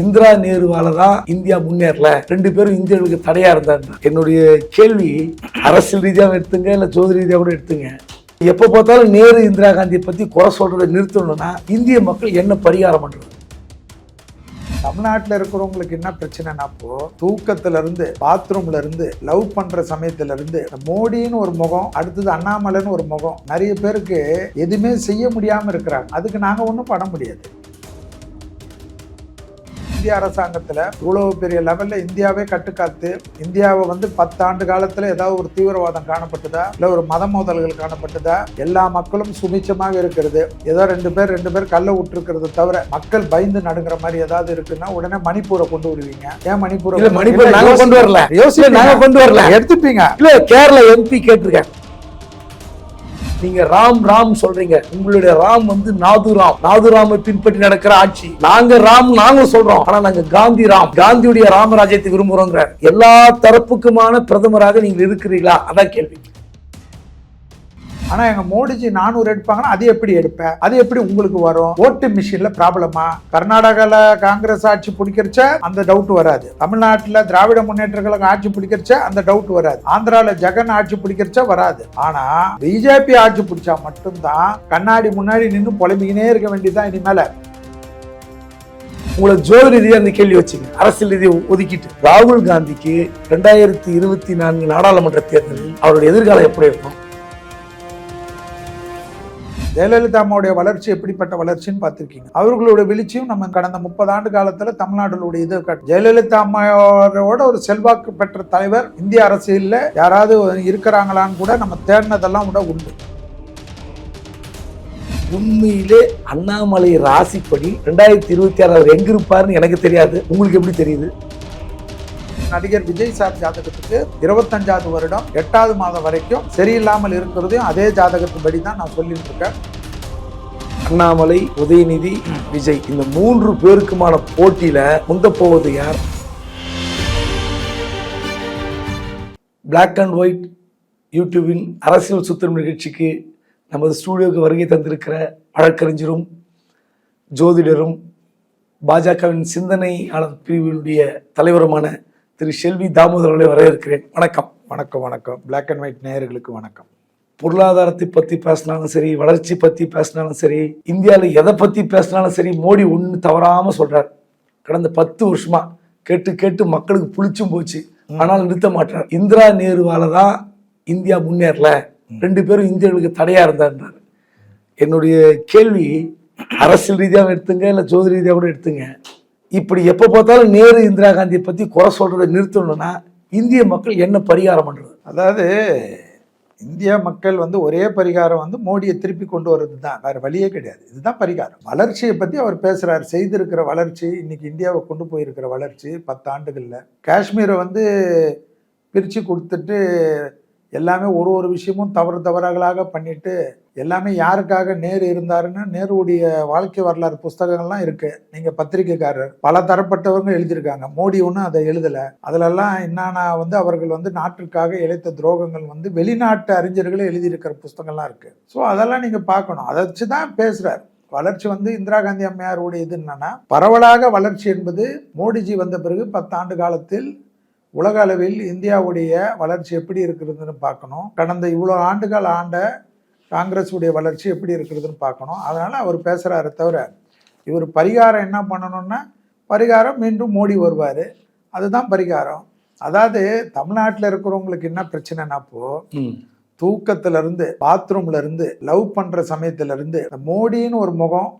இந்திரா நேருவால தான் இந்தியா முன்னேறல. ரெண்டு பேரும் இந்தியர்களுக்கு தடையா இருந்தாங்க. என்னுடைய கேள்வி அரசியல் ரீதியாக எடுத்துங்க இல்ல ஜோதி ரீதியாக கூட எடுத்துங்க. எப்ப பார்த்தாலும் நேரு இந்திரா காந்தியை பத்தி குறை சொல்றதை நிறுத்தணும்னா இந்திய மக்கள் என்ன பரிகாரம் பண்றது? தமிழ்நாட்டில் இருக்கிறவங்களுக்கு என்ன பிரச்சனைனா அப்போ தூக்கத்துல இருந்து பாத்ரூம்ல இருந்து லவ் பண்ற சமயத்துல இருந்து மோடின்னு ஒரு முகம் அடுத்தது அண்ணாமலைன்னு ஒரு முகம் நிறைய பேருக்கு எதுவுமே செய்ய முடியாம இருக்கிறாங்க. அதுக்கு நாங்க ஒன்றும் பண்ண முடியாது. இந்திய அரசாங்கத்துல இவ்வளவு பெரிய லெவல்ல இந்தியாவே கட்டுக்காத்து இந்தியாவை வந்து பத்தாண்டு காலத்துல ஏதாவது ஒரு தீவிரவாதம் காணப்பட்டதா? இல்ல ஒரு மத மோதல்கள் காணப்பட்டதா? எல்லா மக்களும் சுபிச்சமாக இருக்கிறது. ஏதோ ரெண்டு பேர் ரெண்டு பேர் கல்ல விட்டுருக்கிறத தவிர மக்கள் பயந்து நடுங்கிற மாதிரி ஏதாவது இருக்குன்னா உடனே மணிப்பூரை கொண்டு விடுவீங்க. ஏன் மணிப்பூரை மணிப்பூர் நாங்க கொண்டு வரல. யோசிச்சு நாங்க கொண்டு வரல. எடுத்துப்பீங்க. இல்ல கேரளா எம்பி கேட்டிருக்கேன் நீங்க ராம் ராம் சொல்றீங்க. உங்களுடைய ராம் வந்து நாதுராம். நாதுராமை பின்பற்றி நடக்கிற ஆட்சி. நாங்க ராம் நாங்க சொல்றோம். ஆனா நாங்க காந்தி ராம். காந்தியுடைய ராமராஜ்யத்தை விரும்புறோங்கிற எல்லா தரப்புக்குமான பிரதமராக நீங்கள் இருக்கிறீங்களா அதான் கேள்வி. ஆனா எங்க மோடிஜி நானூறு எடுப்பாங்கன்னா அது எப்படி எடுப்பேன் அது எப்படி உங்களுக்கு வரும்? ஓட்டு மிஷின்ல ப்ராப்ளமா? கர்நாடகால காங்கிரஸ் ஆட்சி பிடிக்கிறச்ச அந்த டவுட் வராது. தமிழ்நாட்டுல திராவிட முன்னேற்ற கழகம் ஆட்சி பிடிக்கிறச்ச அந்த டவுட் வராது. ஆந்திரால ஜெகன் ஆட்சி பிடிக்கிறச்ச வராது. ஆனா பிஜேபி ஆட்சி பிடிச்சா மட்டும்தான் கண்ணாடி முன்னாடி நின்று புலம்பிக்கினே இருக்க வேண்டியதுதான் இனிமேல. உங்களை ஜோதி ரீதியா அந்த கேள்வி வச்சுங்க. அரசியல் ரீதியை ஒதுக்கிட்டு. ராகுல் காந்திக்கு ரெண்டாயிரத்தி இருபத்தி நான்கு நாடாளுமன்ற தேர்தலில் அவருடைய எதிர்காலம் எப்படி இருக்கும்? ஜெயலலிதா அம்மாவுடைய வளர்ச்சி எப்படிப்பட்ட வளர்ச்சின்னு பார்த்துருக்கீங்க. அவர்களுடைய வெளிச்சியும் நம்ம கடந்த முப்பது ஆண்டு காலத்தில் தமிழ்நாடுடைய இது ஜெயலலிதா அம்மாவோட ஒரு செல்வாக்கு பெற்ற தலைவர் இந்திய அரசியலில் யாராவது இருக்கிறாங்களான்னு கூட நம்ம தேடினதெல்லாம் கூட உண்டு. உண்மையிலே அண்ணாமலை ராசிப்படி ரெண்டாயிரத்தி இருபத்தி ஆறு அவர் எங்க இருப்பாருன்னு எனக்கு தெரியாது. உங்களுக்கு எப்படி தெரியுது? நடிகர் விஜய் சார் ஜாதகத்துக்கு இருபத்தஞ்சாவது வருடம் எட்டாவது மாதம் வரைக்கும் சரியில்லாமல் இருக்கிறதையும் அதே ஜாதகத்தின்படி தான் நான் சொல்லிட்டு இருக்கேன் அண்ணாமலை உதயநிதி விஜய் இந்த மூன்று பேருக்குமான போட்டியில முந்த போவது யார்? பிளாக் அண்ட் ஒயிட் யூடியூபின் அரசியல் சுத்திரம் நிகழ்ச்சிக்கு நமது ஸ்டூடியோவுக்கு வருகை தந்திருக்கிற வழக்கறிஞரும் ஜோதிடரும் பாஜகவின் சிந்தனையாளர் பிரிவினுடைய தலைவருமான திரு செல்வி தாமோதர் அவர்களை வரவேற்கிறேன். வணக்கம். வணக்கம் வணக்கம். Black அண்ட் ஒயிட் நேயர்களுக்கு வணக்கம். பொருளாதாரத்தை பத்தி பேசினாலும் சரி வளர்ச்சி பத்தி பேசினாலும் சரி இந்தியாவில் எதை பத்தி பேசினாலும் சரி மோடி ஒன்று தவறாம சொல்றார். கடந்த பத்து வருஷமா கேட்டு கேட்டு மக்களுக்கு புளிச்சும் போச்சு. ஆனால் நிறுத்த மாட்டார். இந்திரா நேருவால தான் இந்தியா முன்னேறல. ரெண்டு பேரும் இந்தியர்களுக்கு தடையா இருந்தார் என்னுடைய கேள்வி அரசியல் ரீதியாக எடுத்துங்க இல்லை ஜோதி ரீதியாக கூட எடுத்துங்க. இப்படி எப்போ பார்த்தாலும் நேரு இந்திரா காந்தியை பற்றி குறை சொல்கிறத நிறுத்தணும்னா இந்திய மக்கள் என்ன பரிகாரம் பண்ணுறது அதாவது இந்திய மக்கள் வந்து ஒரே பரிகாரம் வந்து மோடியை திருப்பி கொண்டு வர்றது தான் வேறு வழியே கிடையாது. இதுதான் பரிகாரம். வளர்ச்சியை பற்றி அவர் பேசுகிறார் செய்திருக்கிற வளர்ச்சி இன்னைக்கு இந்தியாவை கொண்டு போயிருக்கிற வளர்ச்சி பத்து ஆண்டுகளில். காஷ்மீரை வந்து பிரித்து கொடுத்துட்டு எல்லாமே ஒரு ஒரு விஷயமும் தவறு தவறுகளாக பண்ணிவிட்டு எல்லாமே யாருக்காக நேரு இருந்தாருன்னு நேருடைய வாழ்க்கை வரலாறு புஸ்தகங்கள்லாம் இருக்கு. நீங்க பத்திரிக்கைக்காரர் பல தரப்பட்டவங்க எழுதியிருக்காங்க. மோடி ஒன்றும் அதை எழுதல. அதுலெல்லாம் என்னன்னா வந்து அவர்கள் வந்து நாட்டிற்காக இழைத்த துரோகங்கள் வந்து வெளிநாட்டு அறிஞர்களே எழுதியிருக்கிற புஸ்தகங்கள்லாம் இருக்கு. ஸோ அதெல்லாம் நீங்க பார்க்கணும். அதை வச்சு தான் பேசுறாரு. வளர்ச்சி வந்து இந்திரா காந்தி அம்மையாருடைய இது என்னன்னா பரவலாக வளர்ச்சி என்பது மோடிஜி வந்த பிறகு பத்தாண்டு காலத்தில் உலக அளவில் இந்தியாவுடைய வளர்ச்சி எப்படி இருக்கிறதுன்னு பார்க்கணும். கடந்த இவ்வளோ ஆண்டுகள் ஆண்ட காங்கிரஸ் உடைய வளர்ச்சி எப்படி இருக்கிறதுன்னு பார்க்கணும். அதனால அவர் பேசுறாரு தவிர இவர் பரிகாரம் என்ன பண்ணணும்னா பரிகாரம் மீண்டும் மோடி வருவார். அதுதான் பரிகாரம். அதாவது தமிழ்நாட்டில் இருக்கிறவங்களுக்கு என்ன பிரச்சனைனா இப்போ தூக்கத்துல இருந்து பாத்ரூம்ல இருந்து லவ் பண்ற சமயத்துல இருந்து இந்த மோடின்னு ஒரு முகம்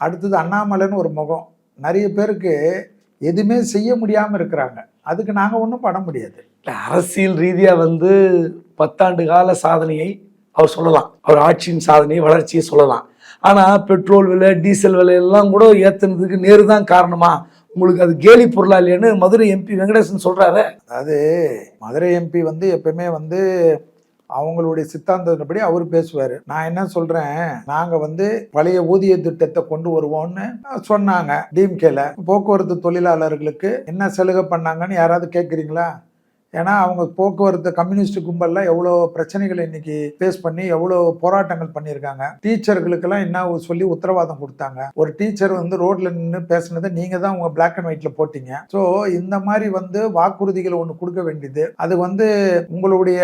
அடுத்தது அண்ணாமலைன்னு ஒரு முகம் நிறைய பேருக்கு எதுவுமே செய்ய முடியாம இருக்கிறாங்க. அதுக்கு நாங்க ஒன்றும் பண்ண முடியாது. அரசியல் ரீதியா வந்து பத்தாண்டு கால சாதனையை அவர் சொல்லலாம். அவர் ஆட்சியின் சாதனையை வளர்ச்சியை சொல்லலாம். ஆனால் பெட்ரோல் விலை டீசல் விலை எல்லாம் கூட ஏற்றுனதுக்கு நேரு தான் காரணமா? உங்களுக்கு அது கேலி பொருளா இல்லையான்னு மதுரை எம்பி வெங்கடேசன் சொல்கிறாரு அதாவது மதுரை எம்பி வந்து எப்பவுமே வந்து அவங்களுடைய சித்தாந்தத்தின்படி அவர் பேசுவார். நான் என்ன சொல்கிறேன் நாங்கள் வந்து பழைய ஊதிய திட்டத்தை கொண்டு வருவோம்னு சொன்னாங்க. டிஎம்கேல போக்குவரத்து தொழிலாளர்களுக்கு என்ன சலுகை பண்ணாங்கன்னு யாராவது கேட்குறீங்களா ஏன்னா அவங்க போக்குவரத்து கம்யூனிஸ்ட் கும்பல்லாம் எவ்வளோ பிரச்சனைகளை இன்னைக்கு ஃபேஸ் பண்ணி எவ்வளோ போராட்டங்கள் பண்ணியிருக்காங்க. டீச்சர்களுக்கெல்லாம் என்ன சொல்லி உத்தரவாதம் கொடுத்தாங்க. ஒரு டீச்சர் வந்து ரோட்ல நின்று பேசுனதை நீங்க தான் உங்க பிளாக் அண்ட் ஒயிட்ல போட்டீங்க. ஸோ இந்த மாதிரி வந்து வாக்குறுதிகளை ஒன்று கொடுக்க வேண்டியது. அது வந்து உங்களுடைய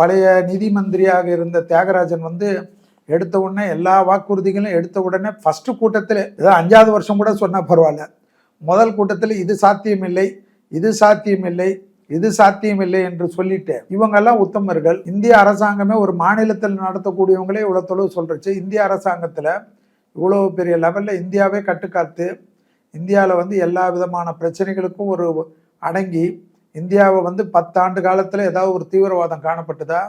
பழைய நிதி மந்திரியாக இருந்த தியாகராஜன் வந்து எடுத்த உடனே எல்லா வாக்குறுதிகளும் எடுத்த உடனே ஃபர்ஸ்ட் கூட்டத்தில் ஏதோ அஞ்சாவது வருஷம் கூட சொன்னால் பரவாயில்ல. முதல் கூட்டத்தில் இது சாத்தியமில்லை இது சாத்தியமில்லை இது சாத்தியமில்லை என்று சொல்லிட்டு இவங்கெல்லாம் உத்தமர்கள். இந்திய அரசாங்கமே ஒரு மாநிலத்தில் நடத்தக்கூடியவங்களே இவ்வளோ தொழில் சொல்றச்சு. இந்திய அரசாங்கத்தில் இவ்வளோ பெரிய லெவலில் இந்தியாவே கட்டுக்காத்து இந்தியாவில் வந்து எல்லா விதமான பிரச்சனைகளுக்கும் ஒரு அடங்கி இந்தியாவை வந்து பத்தாண்டு காலத்தில் ஏதாவது ஒரு தீவிரவாதம் காணப்பட்டதா?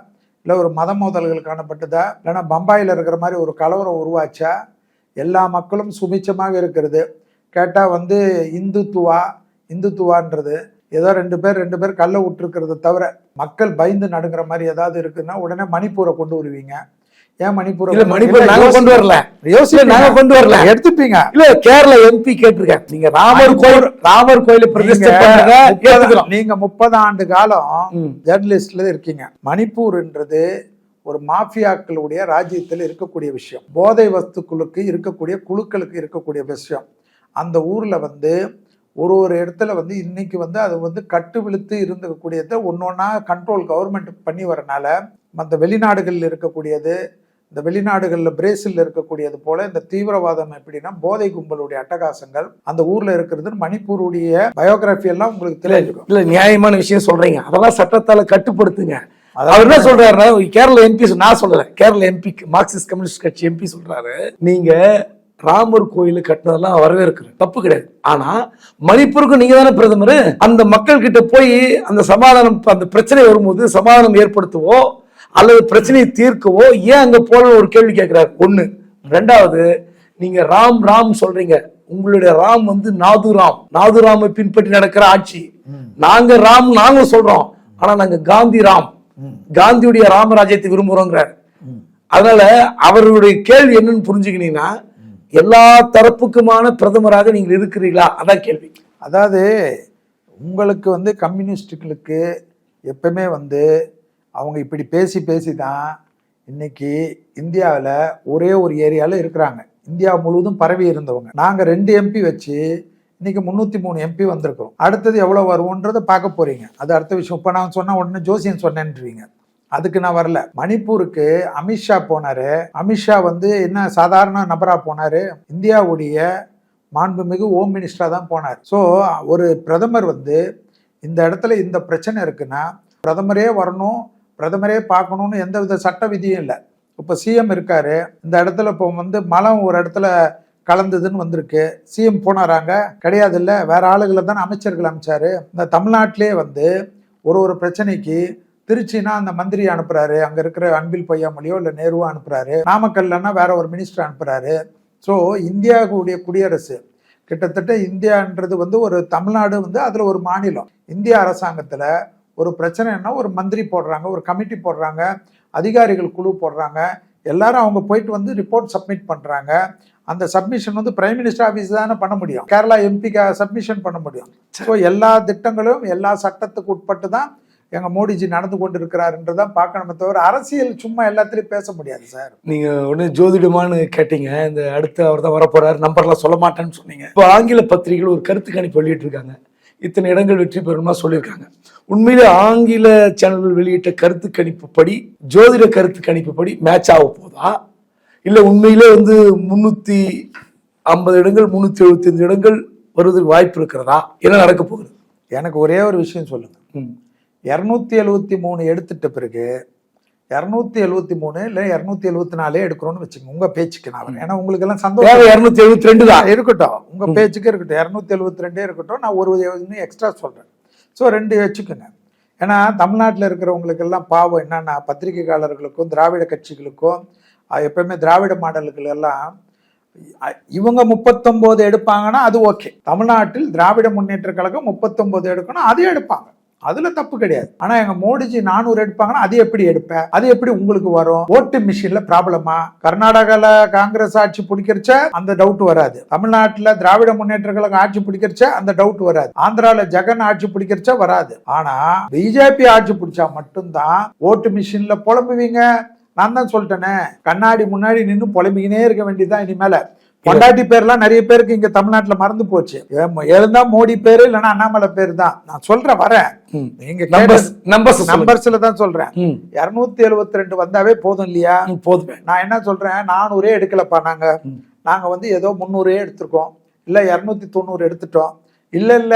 இல்லை ஒரு மத மோதல்கள் காணப்பட்டதா? இல்லைன்னா பம்பாயில் இருக்கிற மாதிரி ஒரு கலவரம் உருவாச்சா? எல்லா மக்களும் சுபிச்சமாக இருக்கிறது. கேட்டால் வந்து இந்துத்துவா இந்துத்துவான்றது. ஏதோ ரெண்டு பேர் ரெண்டு பேர் கல்ல விட்டுருக்கிறத தவிர மக்கள் பயந்து நடுங்கிற மாதிரி ஏதாவது இருக்குன்னா உடனே மணிப்பூரை கொண்டு வருவீங்க. ஏன் மணிப்பூரை இல்ல மணிப்பூர் நாங்க கொண்டு வரல. யோசிச்சு நாங்க கொண்டு வரல. எடுத்துப்பீங்க. இல்ல கேரளா எம்பி கேட்டிருக்கேன். நீங்க ராமர் கோயில் ராமர் கோயில பிரதிஷ்டை பண்ணுங்க நீங்க முப்பது ஆண்டு காலம். ஜேர்னலிஸ்ட்ல இருக்கீங்க. மணிப்பூர்ன்றது ஒரு மாஃபியாக்களுடைய ராஜ்யத்தில் இருக்கக்கூடிய விஷயம். போதை வஸ்துக்களுக்கு இருக்கக்கூடிய குழுக்களுக்கு இருக்கக்கூடிய விஷயம். அந்த ஊர்ல வந்து ஒரு ஒரு இடத்துல வந்து இன்னைக்கு வந்து அது வந்து கட்டு விழுத்து இருந்தக்கூடியதை ஒன்று ஒன்றா கண்ட்ரோல் கவர்மெண்ட் பண்ணி வரனால மற்ற வெளிநாடுகளில் இருக்கக்கூடியது இந்த வெளிநாடுகளில் பிரேசில் இருக்கக்கூடியது போல இந்த தீவிரவாதம் எப்படின்னா போதை கும்பலுடைய அட்டகாசங்கள் அந்த ஊர்ல இருக்கிறது மணிப்பூருடைய பயோகிராஃபி எல்லாம் உங்களுக்கு தெரிஞ்சுக்கும் இல்ல நியாயமான விஷயம் சொல்றீங்க. அதெல்லாம் சட்டத்தால கட்டுப்படுத்துங்க. அவர் என்ன சொல்றாருன்னா கேரள எம்பி நான் சொல்லல கேரள எம்பி மார்க்சிஸ்ட் கம்யூனிஸ்ட் கட்சி எம்பி சொல்றாரு. நீங்க ராமர் கோயில் கட்டினதெல்லாம் வரவேற்கிறேன் தப்பு கிடையாது. ஆனா மணிப்பூருக்கு நீங்க தானே பிரதமர்? அந்த மக்கள் கிட்ட போய் அந்த சமாதானம் அந்த பிரச்சனை வரும்போது சமாதானம் ஏற்படுத்தவோ அல்லது பிரச்சனையை தீர்க்கவோ ஏன் அங்க போல ஒரு கேள்வி கேட்கிறாரு? ஒண்ணு. ரெண்டாவது நீங்க ராம் ராம் சொல்றீங்க. உங்களுடைய ராம் வந்து நாதுராம். நாதுராமை பின்பற்றி நடக்கிற ஆட்சி. நாங்க ராம் நாங்க சொல்றோம். ஆனா நாங்க காந்தி ராம். காந்தியுடைய ராமராஜ்யத்தை விரும்புறோங்கிறார். அதனால அவருடைய கேள்வி என்னன்னு புரிஞ்சுக்கினீங்கன்னா எல்லா தரப்புக்குமான பிரதமராக நீங்கள் இருக்கிறீர்களா? அதான் கேள்வி. அதாவது உங்களுக்கு வந்து கம்யூனிஸ்டுகளுக்கு எப்பவுமே வந்து அவங்க இப்படி பேசி பேசி தான் இன்னைக்கு இந்தியாவில் ஒரே ஒரு ஏரியாவில் இருக்கிறாங்க. இந்தியா முழுவதும் பரவி இருந்தவங்க. நாங்கள் ரெண்டு எம்பி வச்சு இன்னைக்கு முந்நூற்றி மூணு எம்பி வந்திருக்கோம் அடுத்தது எவ்வளோ வருவோன்றதை பார்க்க போகிறீங்க அது அடுத்த விஷயம். இப்போ நான் சொன்ன உடனே ஜோசியன் சொன்னேன்றீங்க. அதுக்கு நான் வரல. மணிப்பூருக்கு அமித்ஷா போனாரு. அமித்ஷா வந்து என்ன சாதாரண நபரா போனாரு. இந்தியாவுடைய மாண்புமிகு ஹோம் மினிஸ்டரா தான் போனார். ஸோ ஒரு பிரதமர் வந்து இந்த இடத்துல இந்த பிரச்சனை இருக்குன்னா பிரதமரே வரணும் பிரதமரே பார்க்கணும்னு எந்த வித சட்ட விதியும் இல்லை. இப்போ சிஎம் இருக்காரு. இந்த இடத்துல இப்போ வந்து மலம் ஒரு இடத்துல கலந்ததுன்னு வந்திருக்கு. சிஎம் போனாராங்க? கிடையாது இல்லை. வேற ஆளுகளை தான் அமைச்சர்கள் அமைச்சாரு. இந்த தமிழ்நாட்டிலே வந்து ஒரு ஒரு பிரச்சனைக்கு திருச்சினா அந்த மந்திரி அனுப்புறாரு. அங்க இருக்கிற அன்பில் பொய்யாமொழியோ இல்லை நேருவோ அனுப்புறாரு. நாமக்கல்லன்னா வேற ஒரு மினிஸ்டர் அனுப்புறாரு. ஸோ இந்தியாவுடைய குடியரசு கிட்டத்தட்ட இந்தியான்றது வந்து ஒரு தமிழ்நாடு வந்து அதுல ஒரு மாநிலம். இந்திய அரசாங்கத்துல ஒரு பிரச்சனைன்னா ஒரு மந்திரி போடுறாங்க ஒரு கமிட்டி போடுறாங்க அதிகாரிகள் குழு போடுறாங்க. எல்லாரும் அவங்க போயிட்டு வந்து ரிப்போர்ட் சப்மிட் பண்றாங்க. அந்த சப்மிஷன் வந்து பிரைம் மினிஸ்டர் ஆஃபீஸ் தானே பண்ண முடியும். கேரளா எம்பிக்கு சப்மிஷன் பண்ண முடியும். ஸோ எல்லா திட்டங்களும் எல்லா சட்டத்துக்கு உட்பட்டு தான் எங்க மோடிஜி நடந்து கொண்டு இருக்கிறாருன்றதான் பார்க்கணுமே தவிர அரசியல் சும்மா எல்லாத்துலயும் பேச முடியாது சார். நீங்க ஒண்ணு ஜோதிடமான்னு கேட்டீங்க. இந்த அடுத்து அவர் தான் வரப்போறாரு. நம்பர்லாம் சொல்ல மாட்டேன்னு சொன்னீங்க. இப்போ ஆங்கில பத்திரிகைகள் ஒரு கருத்து கணிப்பு வெளியிட்டிருக்காங்க. இத்தனை இடங்கள் வெற்றி பெறுமா சொல்லியிருக்காங்க. உண்மையிலே ஆங்கில சேனல்கள் வெளியிட்ட கருத்து கணிப்பு படி ஜோதிட கருத்து கணிப்பு படி மேட்ச் ஆக போதா? இல்ல உண்மையிலே வந்து முன்னூத்தி ஐம்பது இடங்கள் முன்னூத்தி எழுபத்தி இடங்கள் வருவதற்கு வாய்ப்பு இருக்கிறதா? என்ன நடக்க போகுது? எனக்கு ஒரே ஒரு விஷயம் சொல்லுங்க. ம். இரநூத்தி எழுவத்தி மூணு எடுத்துட்ட பிறகு இரநூத்தி எழுவத்தி மூணு இல்லை இரநூத்தி எழுவத்தி நாலே எடுக்கிறோம்னு வச்சுக்கோங்க உங்க பேச்சுக்கு நான். ஏன்னா உங்களுக்கு எல்லாம் சந்தோஷம் இருநூத்தி எழுபத்தி ரெண்டு தான். இருக்கட்டும். உங்க பேச்சுக்கு இருக்கட்டும். இரநூத்தி எழுவத்தி ரெண்டே இருக்கட்டும். நான் ஒரு இன்னும் எக்ஸ்ட்ரா சொல்றேன். ஸோ ரெண்டு வச்சுக்கோங்க. ஏன்னா தமிழ்நாட்டில் இருக்கிறவங்களுக்கு எல்லாம் பாவம் என்னன்னா பத்திரிகையாளர்களுக்கும் திராவிட கட்சிகளுக்கும் அஹ், எப்பவுமே திராவிட மாடல்கள் எல்லாம் இவங்க முப்பத்தொம்போது எடுப்பாங்கன்னா அது ஓகே தமிழ்நாட்டில் திராவிட முன்னேற்ற கழகம் முப்பத்தொம்போது எடுக்கணும் அதையும் எடுப்பாங்க. அதுல தப்பு கிடையாது. ஆனா எங்க மோடிஜி நானூறு எடுப்பாங்கன்னா அது எப்படி எடுப்பேன் அது எப்படி உங்களுக்கு வரும்? ஓட்டு மிஷின்ல ப்ராப்ளமா? கர்நாடகால காங்கிரஸ் ஆட்சி பிடிக்கிறச்ச அந்த டவுட் வராது. தமிழ்நாட்டுல திராவிட முன்னேற்ற கழகம் ஆட்சி பிடிக்கிறச்ச அந்த டவுட் வராது. ஆந்திரால ஜெகன் ஆட்சி பிடிக்கிறச்ச வராது. ஆனா பிஜேபி ஆட்சி பிடிச்சா மட்டும்தான் ஓட்டு மிஷின்ல புலம்புவீங்க. நான் தான் சொல்லிட்டேனே. கண்ணாடி முன்னாடி நின்று புலம்பிக்கினே இருக்க வேண்டியதுதான் இனிமேல. பொண்டாட்டி பேர்லாம் நிறைய பேருக்கு இங்க தமிழ்நாட்டுல மறந்து போச்சு. எழுந்தா மோடி பேரு இல்லைன்னா அண்ணாமலை பேரு தான். நான் சொல்றேன் வரேன். நீங்க நம்பர்ஸ் நம்பர்ஸ் நம்பர்ஸ்ல தான் சொல்றேன். இருநூத்தி எழுபத்தி ரெண்டு வந்தாவே போதும் இல்லையா? போதுமே. நான் என்ன சொல்றேன் நானூறே எடுக்கலப்பா நாங்க. நாங்க வந்து ஏதோ முந்நூறே எடுத்திருக்கோம். இல்ல இருநூத்தி தொண்ணூறு எடுத்துட்டோம். இல்ல இல்ல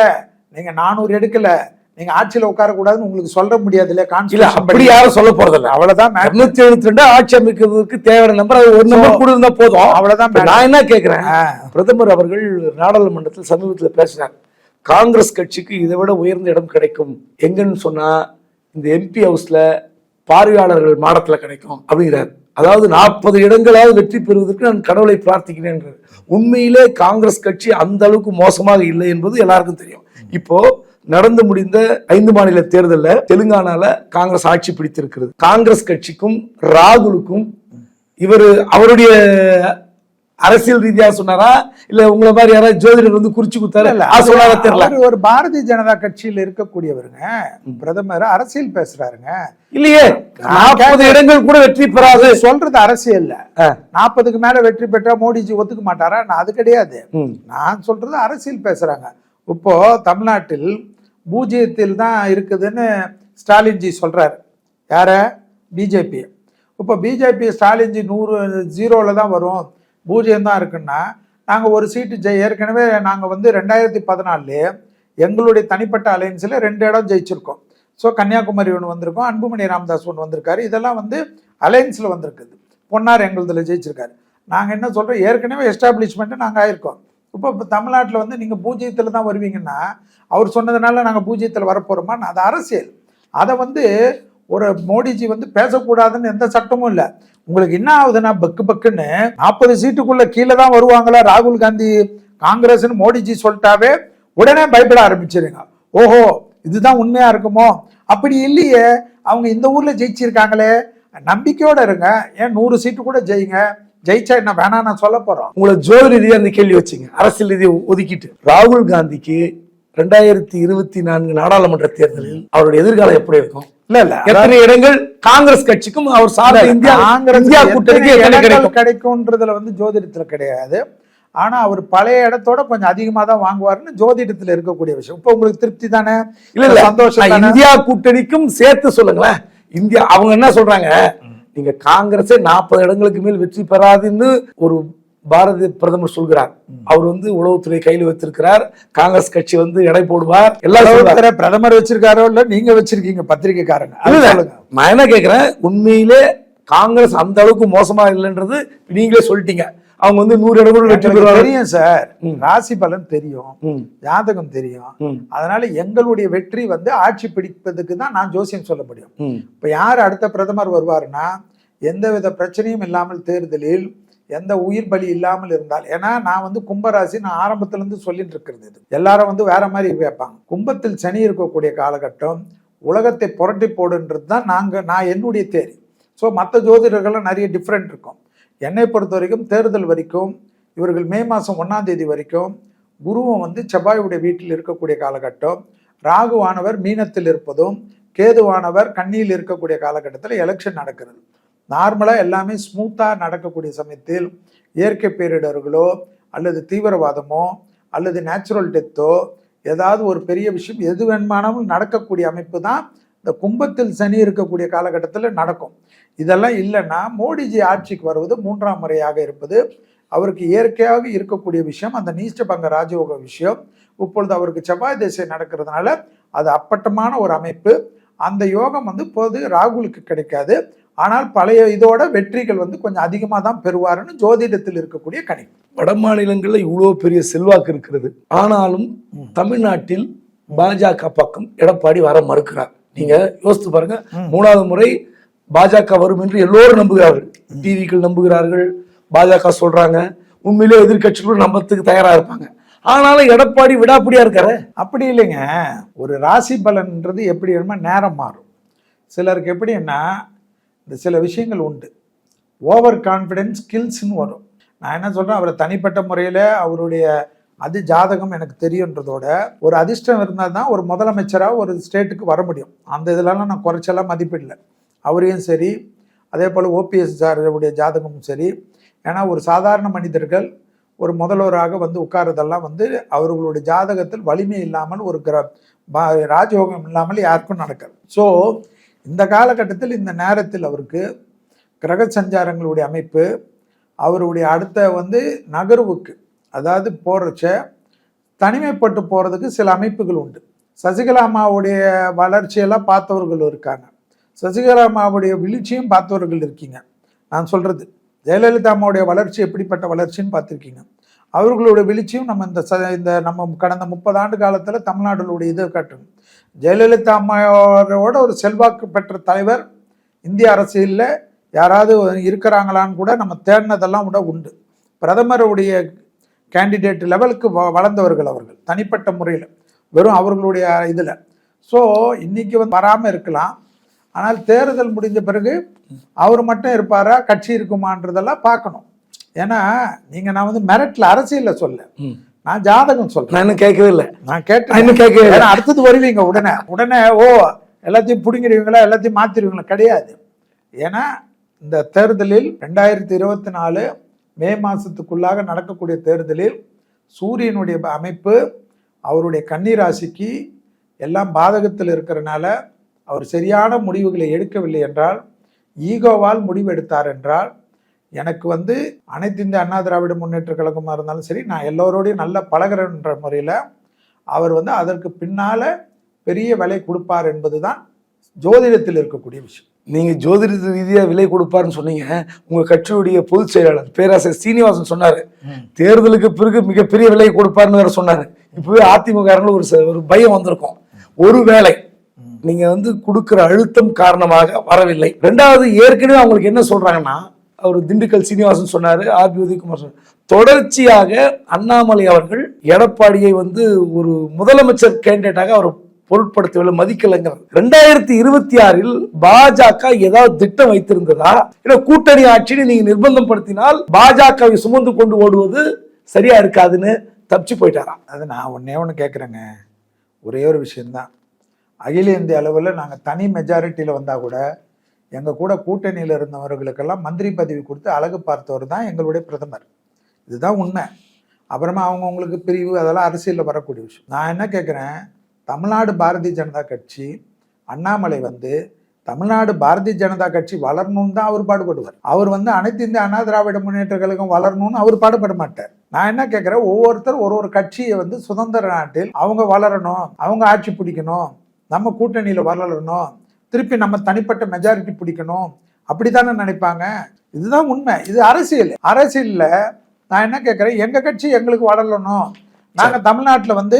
நீங்க நானூறு எடுக்கல. நீங்க ஆட்சியில உட்கார கூடாதுன்னு உங்களுக்கு சொல்ல முடியாது இல்ல இல்ல அப்படி யாரும் சொல்ல போறதில்ல அவ்வளவுதான் matter. இருநூத்தி எழுபத்தி ரெண்டு ஆட்சி அமைக்கிறதுக்கு தேவையான நம்பர் அது ஒரு நம்பர் கூட இருந்தா போதும் அவ்வளவுதான். நான் என்ன கேக்குறேன் ஆ. பிரதமர் அவர்கள் நாடாளுமன்றத்தில் சமீபத்தில் பேசினார் காங்கிரஸ் கட்சிக்கு இதை விட உயர்ந்த இடம் கிடைக்கும் எங்கன்னு சொன்னா இந்த எம்பி ஹவுஸ்ல பார்வையாளர்கள் மாடத்துல கிடைக்கும் அப்படிங்கிறார் அதாவது நாற்பது இடங்களாவது வெற்றி பெறுவதற்கு நான் கடவுளை பிரார்த்திக்கிறேன். உண்மையிலே காங்கிரஸ் கட்சி அந்த அளவுக்கு மோசமாக இல்லை என்பது எல்லாருக்கும் தெரியும் இப்போ நடந்து முடிந்த ஐந்து மாநில தேர்தல்ல தெலுங்கானால காங்கிரஸ் ஆட்சி பிடித்திருக்கிறது. காங்கிரஸ் கட்சிக்கும் ராகுலுக்கும் இவர் அவருடைய அரசியல் ரீதியா சொன்னாரா? இல்ல உங்களை மாதிரி யாராவது ஜோதிடர் வந்து குறிச்சு அது சொன்னாரா தெரியல. ஒரு பாரதிய ஜனதா கட்சியில இருக்கக்கூடியவருங்க. பிரதமர் அரசியல் பேசுறாருங்க. இல்லையே. நாற்பது இடங்கள் கூட வெற்றி பெறாது. சொல்றது அரசியல்ல. ஆ. நாற்பதுக்கு மேல வெற்றி பெற்றா மோடிஜி ஒத்துக்க மாட்டாரா? நான் அது கிடையாது. நான் சொல்றது அரசியல் பேசுறாங்க. இப்போ தமிழ்நாட்டில் பூஜ்ஜியத்தில் தான் இருக்குதுன்னு ஸ்டாலின்ஜி சொல்கிறார் யார? பிஜேபி. இப்போ பிஜேபி ஸ்டாலின்ஜி நூறு ஜீரோவில் தான் வரும். பூஜ்ஜியம் தான் இருக்குன்னா நாங்கள் ஒரு சீட்டு ஜெய் ஏற்கனவே நாங்கள் வந்து ரெண்டாயிரத்தி பதினாலே எங்களுடைய தனிப்பட்ட அலையன்ஸில் ரெண்டு இடம் ஜெயிச்சிருக்கோம். ஸோ கன்னியாகுமரி ஒன்று வந்திருக்கோம் அன்புமணி ராமதாஸ் ஒன்று வந்திருக்காரு. இதெல்லாம் வந்து அலையன்ஸில் வந்திருக்குது. பொன்னார் எங்களுதில் ஜெயிச்சிருக்காரு. நாங்கள் என்ன சொல்கிறோம் ஏற்கனவே எஸ்டாப்ளிஷ்மெண்ட்டு நாங்கள் ஆயிருக்கோம். இப்போ இப்போ தமிழ்நாட்டில் வந்து நீங்கள் பூஜ்ஜியத்தில் தான் வருவீங்கன்னா அவர் சொன்னதுனால நாங்கள் பூஜ்ஜியத்தில் வரப்போகிறோமான்னு அது அரசியல். அதை வந்து ஒரு மோடிஜி வந்து பேசக்கூடாதுன்னு எந்த சட்டமும் இல்லை. உங்களுக்கு என்ன ஆகுதுன்னா பக்கு பக்குன்னு நாற்பது சீட்டுக்குள்ள கீழே தான் வருவாங்களா ராகுல் காந்தி? காங்கிரஸ்னு மோடிஜி சொல்லிட்டாவே உடனே பயப்பட ஆரம்பிச்சிருங்க. ஓஹோ இதுதான் உண்மையா இருக்குமோ? அப்படி இல்லையே அவங்க இந்த ஊர்ல ஜெயிச்சிருக்காங்களே. நம்பிக்கையோட இருங்க. ஏன் நூறு சீட்டு கூட ஜெயிங்க? ஜெயிச்சா என்ன வேணாம் நான் சொல்ல போறோம். உங்களை ஜோதி ரீதியா அந்த கேள்வி வச்சுங்க. அரசியல் ரீதியை ஒதுக்கிட்டு. ராகுல் காந்திக்கு ரெண்டாயிரத்தி இருபத்தி நான்கு நாடாளுமன்ற தேர்தலில் அவருடைய எதிர்காலம் எப்படி இருக்கும்? இல்ல இல்ல. எத்தனை இடங்கள் காங்கிரஸ் கட்சிக்கும் அவர் சார்ந்த இந்தியா இந்தியா கூட்டணிக்கு எத்தனை கிடைக்கும்? கிடைக்கும்ன்றதுல வந்து ஜோதிடத்துல கிடையாது. ஆனா அவர் பழைய இடத்தோட கொஞ்சம் அதிகமா தான் வாங்குவாருன்னு ஜோதிடத்துல இருக்கக்கூடிய விஷயம். இப்போ உங்களுக்கு திருப்தி தானே? இல்ல இல்ல. சந்தோஷம்? இந்தியா கூட்டணிக்கும் சேர்த்து சொல்லுங்களேன். இந்தியா அவங்க என்ன சொல்றாங்க? நீங்க காங்கிரஸே நாற்பது இடங்களுக்கு மேல் வெற்றி பெறாதுன்னு ஒரு பாரத பிரதமர் சொல்கிறார். அவர் வந்து உளவுத்துறை கையில் வைத்திருக்கிறார். காங்கிரஸ் கட்சி வந்து எடை போடுவார். உலகத்துல பிரதமர் வச்சிருக்காரோ இல்ல நீங்க வச்சிருக்கீங்க சொல்லுங்க. நான் என்ன கேக்குறேன்? உண்மையிலே காங்கிரஸ் அந்த அளவுக்கு மோசமா இல்லைன்றது நீங்களே சொல்லிட்டீங்க. அவங்க வந்து நூறு இடங்கள் வெற்றி பெறுவாங்க. தெரியும் சார். ராசி பலன் தெரியும். ஜாதகம் தெரியும். அதனால எங்களுடைய வெற்றி வந்து ஆட்சி பிடிப்பதுக்கு தான் நான் ஜோசியம் சொல்ல முடியும். இப்ப யார் அடுத்த பிரதமர் வருவாருன்னா எந்தவித பிரச்சனையும் இல்லாமல் தேர்தலில் எந்த உயிர் பலி இல்லாமல் இருந்தால் ஏன்னா நான் வந்து கும்பராசி நான் ஆரம்பத்துல இருந்து சொல்லிட்டு இருக்கிறது இது. எல்லாரும் வந்து வேற மாதிரி கேட்பாங்க. கும்பத்தில் சனி இருக்கக்கூடிய காலகட்டம் உலகத்தை புரட்டி போடுன்றது தான் நாங்க நான் என்னுடைய தேரி ஸோ மற்ற ஜோதிடர்களும் நிறைய டிஃப்ரெண்ட் இருக்கும். என்னை பொறுத்த வரைக்கும் தேர்தல் வரைக்கும் இவர்கள் மே மாதம் ஒன்றாம் தேதி வரைக்கும் குருவும் வந்து செவ்வாயுடைய வீட்டில் இருக்கக்கூடிய காலகட்டம் ராகுவானவர் மீனத்தில் இருப்பதும் கேதுவானவர் கண்ணியில் இருக்கக்கூடிய காலகட்டத்தில் எலெக்ஷன் நடக்கிறது. நார்மலாக எல்லாமே ஸ்மூத்தாக நடக்கக்கூடிய சமயத்தில் இயற்கை பேரிடர்களோ அல்லது தீவிரவாதமோ அல்லது நேச்சுரல் டெத்தோ ஏதாவது ஒரு பெரிய விஷயம் எது வேணுமானாலும் நடக்கக்கூடிய அமைப்பு தான் இந்த கும்பத்தில் சனி இருக்கக்கூடிய காலகட்டத்தில் நடக்கும். இதெல்லாம் இல்லைன்னா மோடிஜி ஆட்சிக்கு வருவது மூன்றாம் முறையாக இருப்பது. அவருக்கு இயற்கையாக இருக்கக்கூடிய விஷயம் அந்த நீஷ்டபங்க ராஜயோக விஷயம். இப்பொழுது அவருக்கு செவ்வாய் திசை நடக்கிறதுனால அது அப்பட்டமான ஒரு அமைப்பு. அந்த யோகம் வந்து இப்போது ராகுலுக்கு கிடைக்காது. ஆனால் பழைய இதோட வெற்றிகள் வந்து கொஞ்சம் அதிகமாக தான் பெறுவாருன்னு ஜோதிடத்தில் இருக்கக்கூடிய கணிப்பு. வட மாநிலங்கள்ல இவ்வளோ பெரிய செல்வாக்கு இருக்கிறது. ஆனாலும் தமிழ்நாட்டில் பாஜக பக்கம் எடப்பாடி வர மறுக்கிறார். நீங்க யோசித்து பாருங்க. மூணாவது முறை பாஜக வரும் என்று எல்லோரும் நம்புகிறார்கள். டிவிக்கள் நம்புகிறார்கள். பாஜக சொல்றாங்க. உண்மையிலே எதிர்க்கட்சிகளும் நம்பத்துக்கு தயாரா இருப்பாங்க. ஆனாலும் எடப்பாடி விடாப்பிடியா இருக்காரு? அப்படி இல்லைங்க. ஒரு ராசி பலன்ன்றது எப்படி வேணுமோ நேரம் மாறும். சிலருக்கு எப்படின்னா இந்த சில விஷயங்கள் உண்டு. ஓவர் கான்ஃபிடென்ஸ் ஸ்கில்ஸ்னு வரும். நான் என்ன சொல்கிறேன் அவரை தனிப்பட்ட முறையில் அவருடைய அது ஜாதகம் எனக்கு தெரியுன்றதோட ஒரு அதிர்ஷ்டம் இருந்தால் தான் ஒரு முதலமைச்சராக ஒரு ஸ்டேட்டுக்கு வர முடியும். அந்த இதெல்லாம் நான் குறைச்செல்லாம் மதிப்பிடல. அவரையும் சரி அதே போல் ஓபிஎஸ் சாருடைய ஜாதகமும் சரி. ஏன்னா ஒரு சாதாரண மனிதர்கள் ஒரு முதல்வராக வந்து உட்கார்றதெல்லாம் வந்து அவர்களுடைய ஜாதகத்தில் வலிமை இல்லாமல் ஒரு கிர ராஜயோகம் இல்லாமல் யாருக்கும் நடக்காது. ஸோ இந்த காலகட்டத்தில் இந்த நேரத்தில் அவருக்கு கிரக சஞ்சாரங்களுடைய அமைப்பு அவருடைய அடுத்த வந்து நகர்வுக்கு அதாவது போகிறச்ச தனிமைப்பட்டு போகிறதுக்கு சில அமைப்புகள் உண்டு. சசிகலாமாவுடைய வளர்ச்சியெல்லாம் பார்த்தவர்கள் இருக்காங்க. சசிகலாமாவுடைய வீழ்ச்சியும் பார்த்தவர்கள் இருக்கீங்க. நான் சொல்கிறது ஜெயலலிதா அம்மாவுடைய வளர்ச்சி எப்படிப்பட்ட வளர்ச்சின்னு பார்த்துருக்கீங்க. அவர்களுடைய வீழ்ச்சியும் நம்ம இந்த ச இந்த நம்ம கடந்த முப்பது ஆண்டு காலத்தில் தமிழ்நாடுடைய இதை காட்டும். ஜெயலலிதா அம்மாவோட ஒரு செல்வாக்கு பெற்ற தலைவர் இந்திய அரசியலில் யாராவது இருக்கிறாங்களான்னு கூட நம்ம தேடினதெல்லாம் கூட உண்டு. பிரதமருடைய கேண்டிடேட் லெவலுக்கு வளர்ந்தவர்கள் அவர்கள் தனிப்பட்ட முறையில். வெறும் அவர்களுடைய இதில். ஸோ இன்னைக்கு வந்து வராமல் இருக்கலாம். ஆனால் தேர்தல் முடிஞ்ச பிறகு அவர் மட்டும் இருப்பாரா கட்சி இருக்குமான்றதெல்லாம் பார்க்கணும். ஏன்னா நீங்கள் நான் வந்து மெரிட்ல அரசியலில் சொல்ல. நான் ஜாதகம் சொல்றேன். நான் கேட்கவே இல்லை நான் கேட்டேன். இன்னும் கேட்கவே இல்லை. அடுத்தது வருவீங்க உடனே உடனே ஓ எல்லாத்தையும் பிடுங்கிடுவீங்களா எல்லாத்தையும் மாத்திடுவீங்களா கிடையாது. ஏன்னா இந்த தேர்தலில் ரெண்டாயிரத்தி இருபத்தி நாலு மே மாதத்துக்குள்ளாக நடக்கக்கூடிய தேர்தலில் சூரியனுடைய அமைப்பு அவருடைய கன்னிராசிக்கு எல்லாம் பாதகத்தில் இருக்கிறனால அவர் சரியான முடிவுகளை எடுக்கவில்லை என்றால் ஈகோவால் முடிவு எடுத்தார் என்றால் எனக்கு வந்து அனைத்து இந்திய அண்ணா திராவிட முன்னேற்ற கழகமாக இருந்தாலும் சரி நான் எல்லோரோடையும் நல்ல பழகிறன்ற முறையில் அவர் வந்து அதற்கு பின்னால் பெரிய விலை கொடுப்பார் என்பது தான் ஜோதிடத்தில் இருக்கக்கூடிய விஷயம். நீங்க ஜோதிட ரீதியா விலை கொடுப்பாருன்னு சொன்னீங்க. உங்க கட்சியுடைய பொதுச் செயலாளர் பேராசிரியர் சீனிவாசன் சொன்னாரு. தேர்தலுக்கு பிறகு மிகப்பெரிய விலை கொடுப்பாருன்னு வேற சொன்னாரு. இப்பவே அதிமுக ஒரு ஒரு பயம் வந்திருக்கும். ஒருவேளை நீங்க வந்து கொடுக்கிற அழுத்தம் காரணமாக வரவில்லை. ரெண்டாவது ஏற்கனவே அவங்களுக்கு என்ன சொல்றாங்கன்னா அவர் திண்டுக்கல் சீனிவாசன் சொன்னாரு ஆர்பி உதயகுமார் சொன்னார். தொடர்ச்சியாக அண்ணாமலை அவர்கள் எடப்பாடியை வந்து ஒரு முதலமைச்சர் கேண்டிடேட்டாக அவர் பொருட்படுத்தவில்லை மதிக்கலைங்கிறது ரெண்டாயிரத்தி இருபத்தி ஆறில் பாஜக ஏதாவது திட்டம் வைத்திருந்ததா? இல்ல கூட்டணி ஆட்சியை நீங்க நிர்பந்தம் படுத்தினால் பாஜகவை சுமந்து கொண்டு ஓடுவது சரியா இருக்காதுன்னு தப்பிச்சு போயிட்டாராம் அது நான் ஒன்றே ஒன்று கேட்குறேங்க ஒரே ஒரு விஷயம்தான். அகில இந்திய அளவில் நாங்கள் தனி மெஜாரிட்டியில் வந்தால் கூட எங்கள் கூட கூட்டணியில் இருந்தவர்களுக்கெல்லாம் மந்திரி பதவி கொடுத்து அழகு பார்த்தவர் தான் எங்களுடைய பிரதமர். இதுதான் உண்மை. அப்புறமா அவங்கவுங்களுக்கு பிரிவு அதெல்லாம் அரசியலில் வரக்கூடிய விஷயம். நான் என்ன கேட்குறேன் தமிழ்நாடு பாரதிய ஜனதா கட்சி அண்ணாமலை வந்து தமிழ்நாடு பாரதிய ஜனதா கட்சி வளரணும்னு தான் அவர் பாடுபடுவார். அவர் வந்து அனைத்து இந்திய அண்ணா திராவிட முன்னேற்ற கழகம் வளரணும்னு அவர் பாடுபட மாட்டார். நான் என்ன கேட்குறேன்? ஒவ்வொருத்தர் ஒரு ஒரு கட்சியை வந்து சுதந்திர நாட்டில் அவங்க வளரணும் அவங்க ஆட்சி பிடிக்கணும் நம்ம கூட்டணியில் வளரணும் திருப்பி நம்ம தனிப்பட்ட மெஜாரிட்டி பிடிக்கணும் அப்படித்தானே நினைப்பாங்க? இதுதான் உண்மை. இது அரசியல். அரசியலில் நான் என்ன கேட்குறேன்? எங்கள் கட்சி எங்களுக்கு வளரணும். நாங்கள் தமிழ்நாட்டில் வந்து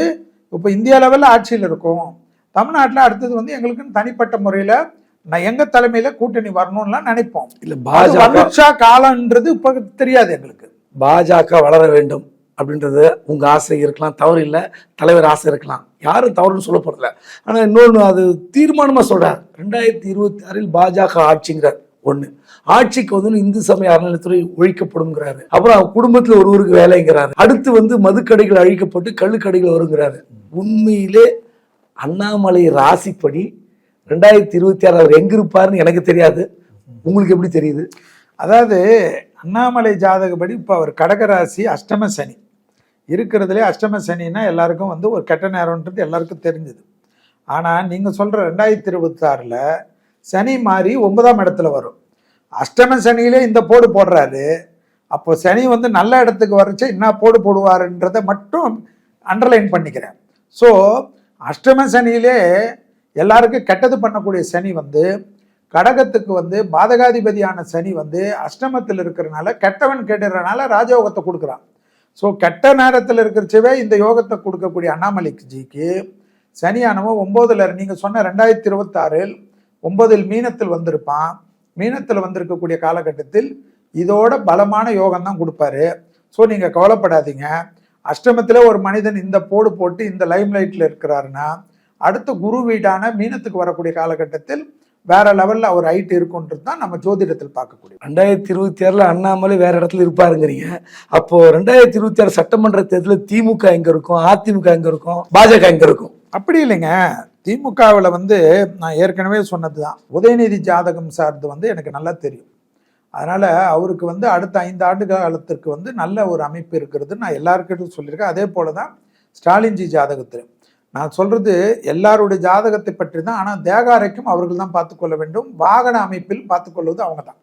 இப்போ இந்திய லெவலில் ஆட்சியில் இருக்கோம். தமிழ்நாட்டில் அடுத்தது வந்து எங்களுக்குன்னு தனிப்பட்ட முறையில் நான் எங்கள் தலைமையில் கூட்டணி வரணும்லாம் நினைப்போம். இல்ல பாஜக வந்துச்சா காலம்ன்றது இப்போ தெரியாது எங்களுக்கு. பாஜக வளர வேண்டும் அப்படின்றது உங்க ஆசை இருக்கலாம் தவறு இல்லை தலைவர் ஆசை இருக்கலாம். யாரும் தவறுன்னு சொல்ல போறதில்ல. ஆனா இன்னொன்று அது தீர்மானமா சொல்றார். ரெண்டாயிரத்தி இருபத்தி ஆறில் பாஜக ஆட்சிங்கிறார். ஒன்று ஆட்சிக்கு வந்து இந்து சமய அறநிலைத்துறை ஒழிக்கப்படும்ங்கிறாரு அப்புறம் அவர் குடும்பத்துல ஒருவருக்கு வேலைங்கிறாரு. அடுத்து வந்து மதுக்கடைகள் அழிக்கப்பட்டு கள்ளுக்கடைகள் வருங்கிறாரு. உண்மையிலே அண்ணாமலை ராசிப்படி ரெண்டாயிரத்தி இருபத்தி ஆறு அவர் எங்கே இருப்பாருன்னு எனக்கு தெரியாது. உங்களுக்கு எப்படி தெரியுது? அதாவது அண்ணாமலை ஜாதகப்படி இப்போ அவர் கடகராசி அஷ்டம சனி. இருக்கிறதுலே அஷ்டம சனின்னா எல்லாருக்கும் வந்து ஒரு கெட்ட நேரம்ன்றது எல்லாருக்கும் தெரிஞ்சுது. ஆனால் நீங்கள் சொல்கிற ரெண்டாயிரத்தி இருபத்தாறில் சனி மாறி ஒன்பதாம் இடத்துல வரும். அஷ்டம சனியிலே இந்த போடு போடுறாரு. அப்போ சனி வந்து நல்ல இடத்துக்கு வரைச்சு என்ன போடு போடுவாருன்றதை மட்டும் அண்டர்லைன் பண்ணிக்கிறேன். ஸோ அஷ்டம சனியிலே எல்லாருக்கும் கெட்டது பண்ணக்கூடிய சனி வந்து கடகத்துக்கு வந்து பாதகாதிபதியான சனி வந்து அஷ்டமத்தில் இருக்கிறனால கெட்டவன் கெட்டுறனால ராஜயோகத்தை கொடுக்குறான். ஸோ கெட்ட நேரத்தில் இருக்கிறச்சவே இந்த யோகத்தை கொடுக்கக்கூடிய அண்ணாமலைக்கு ஜிக்கு சனியானவன் ஒம்போதுல நீங்கள் சொன்ன ரெண்டாயிரத்தி இருபத்தாறில் ஒன்பதில் மீனத்தில் வந்திருப்பான். மீனத்தில் வந்திருக்கக்கூடிய காலகட்டத்தில் இதோட பலமான யோகம் தான் கொடுப்பாரு. ஸோ நீங்கள் கவலைப்படாதீங்க. அஷ்டமத்தில் ஒரு மனிதன் இந்த போடு போட்டு இந்த லைம் லைட்டில் இருக்கிறாருன்னா அடுத்த குரு வீடான மீனத்துக்கு வரக்கூடிய காலகட்டத்தில் வேற லெவலில் அவர் ஹைட் இருக்குன்றது தான் நம்ம ஜோதிடத்தில் பார்க்கக்கூடிய. ரெண்டாயிரத்தி இருபத்தி ஆறில் அண்ணாமலை வேற இடத்துல இருப்பாருங்கிறீங்க. அப்போ ரெண்டாயிரத்தி இருபத்தி ஆறு சட்டமன்ற தேர்தலில் திமுக எங்க இருக்கும்? அதிமுக எங்க இருக்கும்? பாஜக எங்க இருக்கும்? அப்படி இல்லைங்க. திமுகவில் வந்து நான் ஏற்கனவே சொன்னது தான் உதயநிதி ஜாதகம் சார்ந்து வந்து எனக்கு நல்லா தெரியும். அதனால் அவருக்கு வந்து அடுத்த ஐந்து ஆண்டு காலத்திற்கு வந்து நல்ல ஒரு அமைப்பு இருக்கிறது நான் எல்லாருக்கிட்டும் சொல்லியிருக்கேன். அதே போல தான் ஸ்டாலின்ஜி ஜாதகத்தில். நான் சொல்கிறது எல்லாருடைய ஜாதகத்தை பற்றி தான் ஆனால் தேகாரைக்கும் அவர்கள் தான் பார்த்துக்கொள்ள வேண்டும். வாகன அமைப்பில் பார்த்துக்கொள்வது அவங்க தான்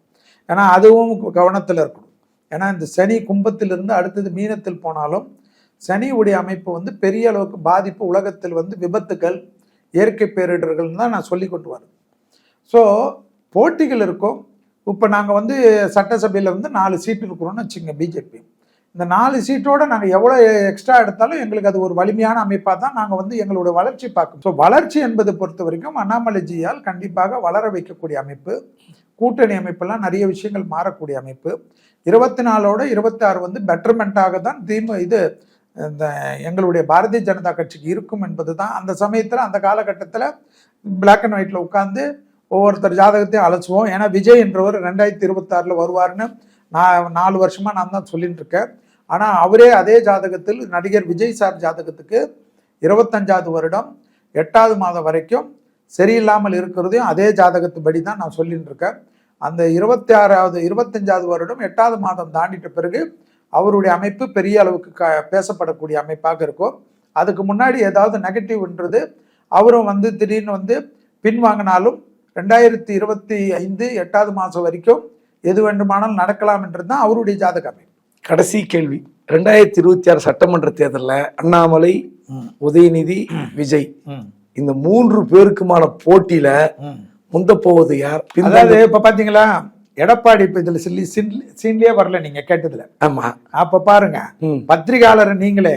ஏன்னா அதுவும் கவனத்தில் இருக்கணும். ஏன்னா இந்த சனி கும்பத்திலிருந்து அடுத்தது மீனத்தில் போனாலும் சனியுடைய அமைப்பு வந்து பெரிய அளவுக்கு பாதிப்பு உலகத்தில் வந்து விபத்துக்கள் இயற்கை பேரிடர்கள் தான் நான் சொல்லி கொண்டு வரேன் ஸோ போட்டிகள் இருக்கும். இப்போ நாங்கள் வந்து சட்டசபையில் வந்து நாலு சீட்டு இருக்கிறோம்னு வச்சுங்க பிஜேபி இந்த நாலு சீட்டோட நாங்கள் எவ்வளோ எக்ஸ்ட்ரா எடுத்தாலும் எங்களுக்கு அது ஒரு வலிமையான அமைப்பாக தான் நாங்கள் வந்து எங்களோட வளர்ச்சி பார்க்கணும் ஸோ வளர்ச்சி என்பதை பொறுத்த வரைக்கும் அண்ணாமலைஜியால் கண்டிப்பாக வளர வைக்கக்கூடிய அமைப்பு. கூட்டணி அமைப்பெல்லாம் நிறைய விஷயங்கள் மாறக்கூடிய அமைப்பு. இருபத்தி நாலோட இருபத்தாறு வந்து பெட்டர்மெண்ட்டாக தான் திமு இது இந்த எங்களுடைய பாரதிய ஜனதா கட்சிக்கு இருக்கும் என்பது தான் அந்த சமயத்தில் அந்த காலகட்டத்தில் பிளாக் அண்ட் ஒயிட்டில் உட்காந்து ஒவ்வொருத்தர் ஜாதகத்தையும் அலசுவோம். ஏன்னா விஜய் என்றவர் ரெண்டாயிரத்தி இருபத்தாறில் வருவார்னு நான் நாலு வருஷமாக நான் தான் சொல்லிட்டு இருக்கேன். ஆனால் அவரே அதே ஜாதகத்தில் நடிகர் விஜய் சார் ஜாதகத்துக்கு இருபத்தஞ்சாவது வருடம் எட்டாவது மாதம் வரைக்கும் சரியில்லாமல் இருக்கிறதையும் அதே ஜாதகத்துபடி தான் நான் சொல்லிட்டு இருக்கேன். அந்த இருபத்தி ஆறாவது இருபத்தஞ்சாவது வருடம் எட்டாவது மாதம் தாண்டிட்ட பிறகு அவருடைய அமைப்பு பெரிய அளவுக்கு க பேசப்படக்கூடிய அமைப்பாக இருக்கும். அதுக்கு முன்னாடி ஏதாவது நெகட்டிவ்ன்றது அவரும் வந்து திடீர்னு வந்து பின்வாங்கினாலும் ரெண்டாயிரத்தி இருபத்தி ஐந்து எட்டாவது மாதம் வரைக்கும் எது வேண்டுமானாலும் நடக்கலாம் என்றது தான் அவருடைய ஜாதக அமைப்பு. கடைசி கேள்வி. ரெண்டாயிரத்தி இருபத்தி ஆறு சட்டமன்ற தேர்தலில் அண்ணாமலை உதயநிதி விஜய். இந்த மூன்று பேருக்குமான போட்டியில முந்த போவது யார்? அதாவது இப்ப பாத்தீங்களா எடப்பாடி இப்ப இதுல சொல்லி சீன் சீன்லயே வரல நீங்க கேட்டதுல. ஆமா. அப்ப பாருங்க. பத்திரிகையாளர் நீங்களே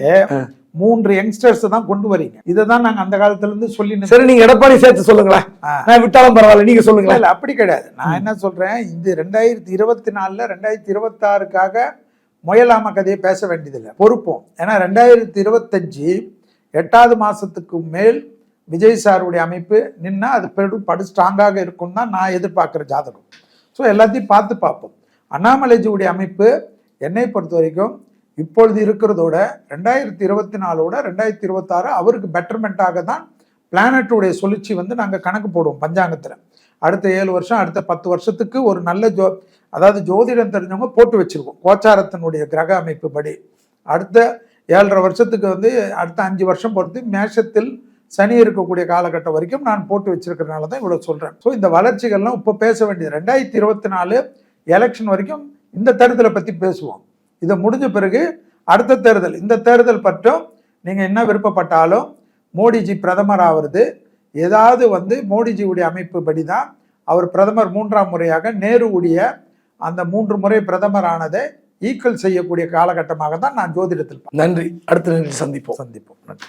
மூன்று யங்ஸ்டர்ஸ் தான் கொண்டு வரீங்க. இதை தான் நாங்க அந்த காலத்துல இருந்து சொல்லி சரி நீங்க எடப்பாடி சேர்த்து சொல்லுங்களேன். நான் விட்டாலும் பரவாயில்ல நீங்க சொல்லுங்களேன். இல்ல அப்படி கிடையாது. நான் என்ன சொல்றேன் இந்த ரெண்டாயிரத்தி இருபத்தி நாலுல ரெண்டாயிரத்தி இருபத்தாறுக்காக முயலாம கதையை பேச வேண்டியதில்லை. பொறுப்போம். ஏன்னா ரெண்டாயிரத்தி இருபத்தஞ்சு எட்டாவது மாசத்துக்கு மேல் விஜய் சாருடைய அமைப்பு நின்னா அது பெரு படு ஸ்ட்ராங்காக இருக்கும் தான் நான் எதிர்பார்க்குற ஜாதகம். ஸோ எல்லாத்தையும் பார்த்து பார்ப்போம். அண்ணாமலைஜியுடைய அமைப்பு என்னை பொறுத்த வரைக்கும் இப்பொழுது இருக்கிறதோட ரெண்டாயிரத்தி இருபத்தி நாலோட ரெண்டாயிரத்தி இருபத்தாறு அவருக்கு பெட்டர்மெண்ட்டாக தான் பிளானட்டுடைய சுழற்சி வந்து நாங்கள் கணக்கு போடுவோம் பஞ்சாங்கத்தில். அடுத்த ஏழு வருஷம் அடுத்த பத்து வருஷத்துக்கு ஒரு நல்ல ஜோ அதாவது ஜோதிடம் தெரிஞ்சவங்க போட்டு வச்சுருக்கோம் கோச்சாரத்தினுடைய கிரக அமைப்பு படி. அடுத்த ஏழரை வருஷத்துக்கு வந்து அடுத்த அஞ்சு வருஷம் பொறுத்து மேஷத்தில் சனி இருக்கக்கூடிய காலகட்டம் வரைக்கும் நான் போட்டு வச்சிருக்கிறனால தான் இவ்வளோ சொல்கிறேன் ஸோ இந்த வளர்ச்சிகள்லாம் இப்போ பேச வேண்டியது ரெண்டாயிரத்தி இருபத்தி நாலு எலெக்ஷன் வரைக்கும் இந்த தேர்தலை பற்றி பேசுவோம். இதை முடிஞ்ச பிறகு அடுத்த தேர்தல். இந்த தேர்தல் பற்றும் நீங்கள் என்ன விருப்பப்பட்டாலும் மோடிஜி பிரதமர் ஆகிறது ஏதாவது வந்து மோடிஜியுடைய அமைப்பு படி தான் அவர் பிரதமர் மூன்றாம் முறையாக நேருவுடைய அந்த மூன்று முறை பிரதமர் ஆனதை ஈக்குவல் செய்யக்கூடிய காலகட்டமாக தான் நான் ஜோதிடத்தில் நன்றி. அடுத்த நிகழ்ச்சி சந்திப்போம். சந்திப்போம். நன்றி.